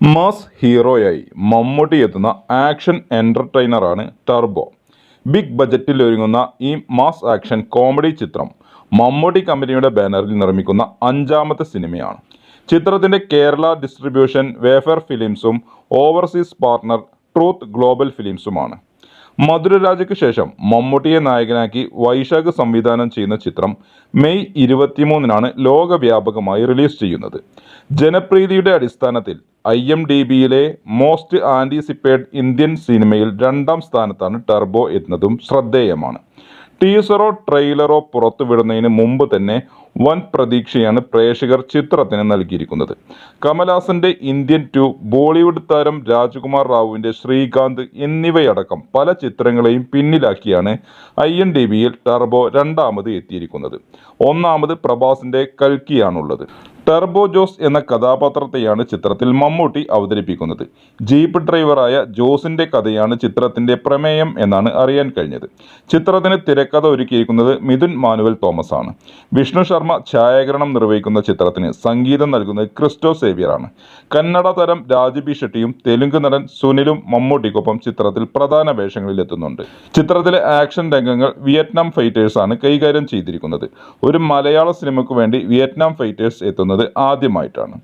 Mass ഹീറോയായി Mammootty എത്തുന്ന action എന്റർടൈനറാണ് turbo. Big ബജറ്റിൽ ഒരുങ്ങുന്ന ഈ മാസ് ആക്ഷൻ കോമഡി ചിത്രം മമ്മൂട്ടി കമ്പനിയുടെ ബാനറിൽ നിർമ്മിക്കുന്ന അഞ്ചാമത്തെ സിനിമയാണ്. ചിത്രത്തിന്റെ കേരള ഡിസ്ട്രിബ്യൂഷൻ വേഫർ ഫിലിംസും ഓവർസീസ് പാർട്ണർ ട്രൂത്ത് ഗ്ലോബൽ ഫിലിംസുമാണ്. മധുരരാജയ്ക്ക് ശേഷം മമ്മൂട്ടിയെ നായകനാക്കി വൈശാഖ് സംവിധാനം ചെയ്യുന്ന ചിത്രം മെയ് ഇരുപത്തിമൂന്നിനാണ് ലോകവ്യാപകമായി റിലീസ് ചെയ്യുന്നത്. ജനപ്രീതിയുടെ അടിസ്ഥാനത്തിൽ ഐ എം ഡി ബിയിലെ മോസ്റ്റ് ആന്റിസിപ്പേഡ് ഇന്ത്യൻ സിനിമയിൽ രണ്ടാം സ്ഥാനത്താണ് ടർബോ എന്നതും ശ്രദ്ധേയമാണ്. ടീസറോ ട്രെയിലറോ പുറത്തുവിടുന്നതിന് മുമ്പ് തന്നെ വൻ പ്രതീക്ഷയാണ് പ്രേക്ഷകർ ചിത്രത്തിന് നൽകിയിരിക്കുന്നത്. കമൽഹാസന്റെ ഇന്ത്യൻ ടു ബോളിവുഡ് താരം രാജ്കുമാർ റാവുവിന്റെ ശ്രീകാന്ത് എന്നിവയടക്കം പല ചിത്രങ്ങളെയും പിന്നിലാക്കിയാണ് ഐ എൻ ഡി ബിയിൽ ടർബോ രണ്ടാമത് എത്തിയിരിക്കുന്നത്. ഒന്നാമത് പ്രഭാസിന്റെ കൽക്കിയാണുള്ളത്. ടെർബോ ജോസ് എന്ന കഥാപാത്രത്തെയാണ് ചിത്രത്തിൽ മമ്മൂട്ടി അവതരിപ്പിക്കുന്നത്. ജീപ്പ് ഡ്രൈവറായ ജോസിന്റെ കഥയാണ് ചിത്രത്തിന്റെ പ്രമേയം എന്നാണ് അറിയാൻ കഴിഞ്ഞത്. ചിത്രത്തിന് തിരക്കഥ ഒരുക്കിയിരിക്കുന്നത് മിഥുൻ മാനുവൽ തോമസ് ആണ് വിഷ്ണു ശർമ്മ ഛായാഗ്രഹണം നിർവഹിക്കുന്ന ചിത്രത്തിന് സംഗീതം നൽകുന്നത് ക്രിസ്റ്റോ സേവ്യറാണ്. കന്നഡ തരം രാജബി ഷെട്ടിയും തെലുങ്ക് നടൻ സുനിലും മമ്മൂട്ടിക്കൊപ്പം ചിത്രത്തിൽ പ്രധാന വേഷങ്ങളിൽ എത്തുന്നുണ്ട്. ചിത്രത്തിലെ ആക്ഷൻ രംഗങ്ങൾ വിയറ്റ്നാം ഫൈറ്റേഴ്സ് ആണ് കൈകാര്യം ചെയ്തിരിക്കുന്നത്. ഒരു മലയാള സിനിമയ്ക്ക് വേണ്ടി വിയറ്റ്നാം ഫൈറ്റേഴ്സ് എത്തുന്നത് ആദ്യമായിട്ടാണ്.